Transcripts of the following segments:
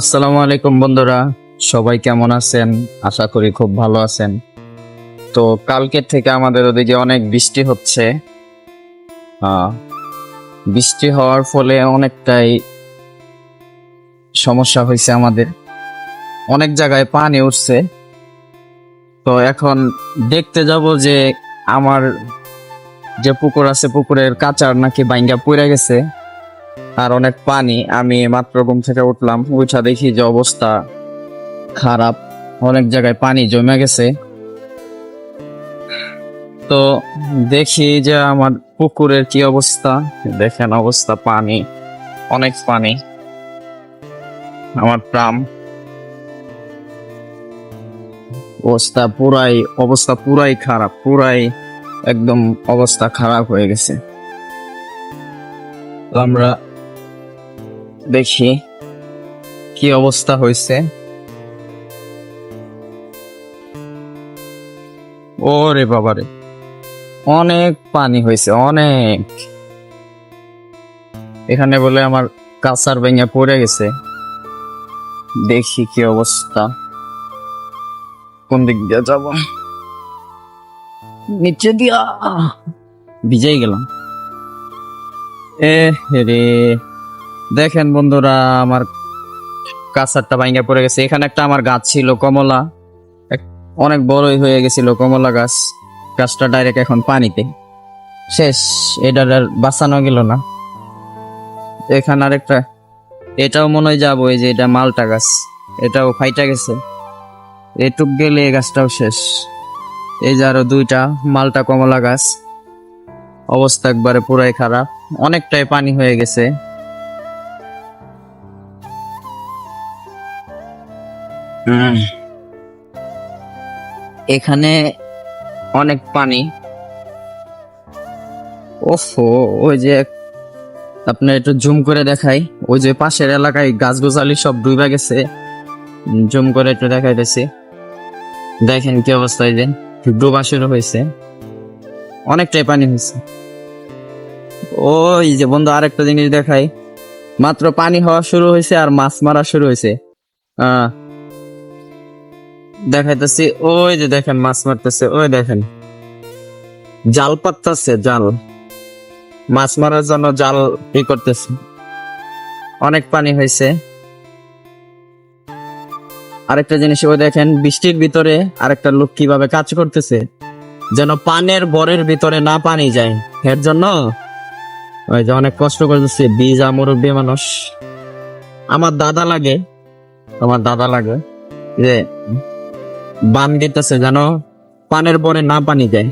আসসালামু আলাইকুম বন্ধুরা, সবাই কেমন আছেন? আশা করি খুব ভালো আছেন। তো কালকের থেকে আমাদের ওদিকে অনেক বৃষ্টি হচ্ছে। বৃষ্টি হওয়ার ফলে অনেকটাই সমস্যা হয়েছে আমাদের। অনেক জায়গায় পানি উঠছে। তো এখন দেখতে যাব যে আমার যে পুকুর আছে, পুকুরের কাচার নাকি বাইঙ্গা পড়ে গেছে। আর অনেক পানি। আমি মাত্র ঘুম থেকে উঠলাম উঠা দেখি যে অবস্থা খারাপ। অনেক জায়গায় পানি জমে গেছে। তো দেখি যে আমার পুকুরের কি অবস্থা। দেখেন অবস্থা, পানি, অনেক পানি। আমার প্রাম অবস্থা পুরাই অবস্থা পুরাই খারাপ, পুরাই একদম অবস্থা খারাপ হয়ে গেছে। আমরা দেখি, কি অবস্থা হয়েছে? ওরে বাবারে, অনেক পানি হয়েছে, অনেক। এখানে বলে আমার কাঁচার ভেঙে পড়ে গেছে। দেখি কি অবস্থা। কোন দিক দিয়ে যাব? নিচে দিয়া। ভিজেই গেলাম। এ রে। দেখেন বন্ধুরা, আমার কাঁচারটা ভাঙ্গা পড়ে গেছে। এখানে একটা আমার গাছ ছিল, কমলা। অনেক বড়ই হয়ে গেছিল কমলা গাছ। গাছটা ডাইরেক্ট এখন পানিতে। শেষ এটা আর বাঁচানো গেল না। এখানে আরেকটা, এটাও মনে হয় যাব যে এটা মালটা গাছ। এটাও ফাইটা গেছে। এটুক গেলে এই গাছটাও শেষ। এই যে আরও দুইটা, মালটা কমলা গাছ। অবস্থা একবারে পুরাই খারাপ। অনেকটাই পানি হয়ে গেছে। এখানে অনেক পানি। ওফো ওই যে আপনার একটু জুম করে দেখাই। ওই যে পাশের এলাকায় গাছ গোছালি সব ডুবে গেছে। জুম করে একটু দেখাইতেছি। দেখেন কি অবস্থা এই যে ডুবা শুরু হয়েছে। অনেকটাই পানি হয়েছে। ওই যে বন্ধু আরেকটা জিনিস দেখাই। মাত্র পানি হওয়া শুরু হয়েছে আর মাছ মারা শুরু হয়েছে। আহ, দেখাইতেছি, ওই যে দেখেন মাছ মারতেছে, ওই দেখেন। জাল পাততেছে, জাল। মাছ মারার জন্য জাল ই করতেছে। অনেক পানি হয়েছে। আরেকটা জিনিস, ওই দেখেন, বৃষ্টির ভিতরে আরেকটা লোক কীভাবে কাজ করতেছে, যেন পানের বরের ভিতরে না পানি যায়। এর জন্য ওই যে অনেক কষ্ট করতেছে, বীজ মুরব্বী মানুষ। আমার দাদা লাগে আমার দাদা লাগে, যে বান দিতেছে যেন পানের বরে না পানি দেয়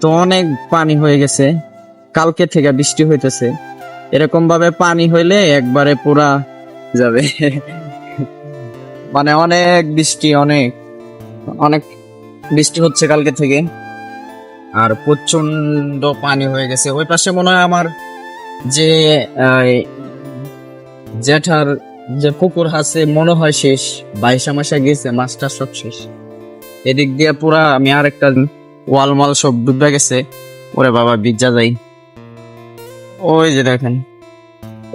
তো অনেক পানি হয়ে গেছে। কালকে থেকে বৃষ্টি হইতেছে। এরকম ভাবে পানি হইলে একবারে পুরা যাবে। মানে অনেক বৃষ্টি, অনেক অনেক বৃষ্টি হচ্ছে কালকে থেকে। আর প্রচণ্ড পানি হয়ে গেছে। ওই পাশে মনে হয় আমার যে জেঠার যে পুকুর আছে, মনে হয় শেষ। বাইশা মাসে গেছে মাছটা সব শেষ। এদিক দিয়ে পুরা আমি আর একটা ওয়াল মাল সব ডুবে গেছে। ওরে বাবা বিজ্জা যাই। ওই যে দেখেন,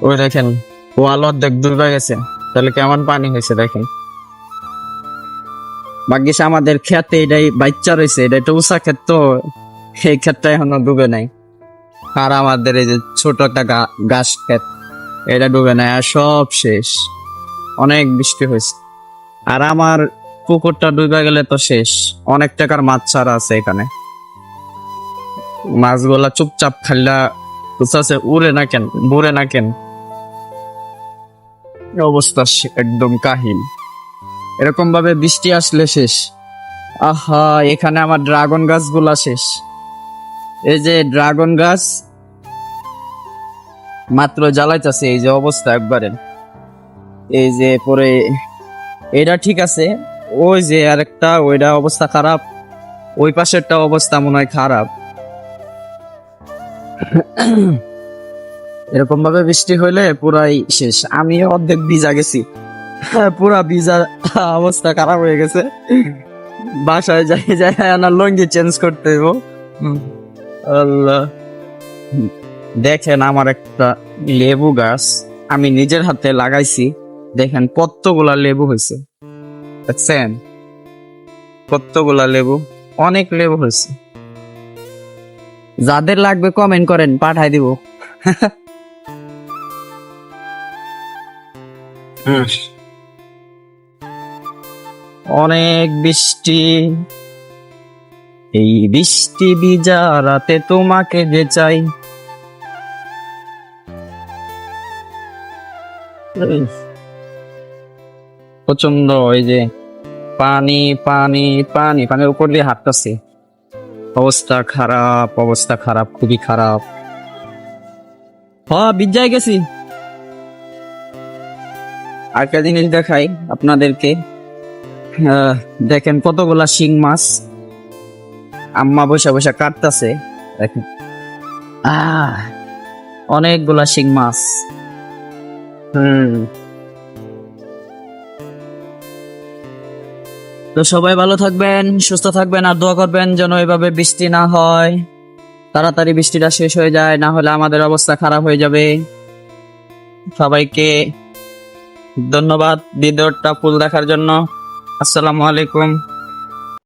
ওই দেখেন, ওয়াল অর্ধেক ডুবে গেছে। তাহলে কেমন পানি হয়েছে দেখেন। ভাগ্যিস আমাদের খেতে এটাই বাচ্চা রয়েছে, এটা একটা উষা ক্ষেত তো এই ক্ষেতটা এখনও ডুবে নাই। আর আমাদের এই যে ছোট একটা গাছ ক্ষেত। এটা ডুবে নাই আর সব শেষ। অনেক বৃষ্টি হয়েছে। আর আমার পুকুরটা ডুবে গেলে তো শেষ। অনেক টাকার মাছ ছাড়া আছে এখানে। মাছগুলা চুপচাপ বুঝছে উড়ে না কেন, বুড়ে না কেন? অবস্থা একদম কাহিল। এরকম ভাবে বৃষ্টি আসলে শেষ। আহা, এখানে আমার ড্রাগন গাছগুলা শেষ। এই যে ড্রাগন গাছ মাত্র জ্বালাইতেছে এই যে অবস্থা একবারে। এই যে পরে এটা ঠিক আছে ওই যে আরেকটা ওইটা অবস্থা খারাপ ওই পাশেরটা অবস্থা মনে হয় খারাপ। এরকম ভাবে বৃষ্টি হইলে পুরাই শেষ। আমি অর্ধেক ভিজা গেছি। হ্যাঁ, পুরা ভিজা অবস্থা খারাপ হয়ে গেছে। বাসায় যাই যাই না লঙ্গি চেঞ্জ করতে আল্লাহ। দেখেন আমার একটা লেবু গাছ আমি নিজের হাতে লাগাইছি। দেখেন কতগুলা লেবু হয়েছে। দেখছেন? কতগুলা লেবু? অনেক লেবু হয়েছে। যাদের লাগবে কমেন্ট করেন, পাঠাই দিব। অনেক বৃষ্টি। এই বৃষ্টি ভিজা রাতে তোমাকে যে চাই। প্রচণ্ড ওই যে পানি পানি পানি, পানির উপর দিয়ে হাঁটতেছে। অবস্থা খারাপ অবস্থা খারাপ, খুবই খারাপ। হ গেছি। আরেকটা জিনিস দেখাই আপনাদেরকে। দেখেন কতগুলা শিং মাছ। আম্মা বসে বসে কাটতেছে। দেখেন। আহ, অনেকগুলা শিং মাছ। তো সবাই ভালো থাকবেন, সুস্থ থাকবেন, আর দোয়া করবেন যেন এভাবে বৃষ্টি না হয়। তাড়াতাড়ি বৃষ্টিটা শেষ হয়ে যায়, না হলে আমাদের অবস্থা খারাপ হয়ে যাবে। সবাইকে ধন্যবাদ ভিডিওটা ফুল দেখার জন্য। আসসালামু আলাইকুম।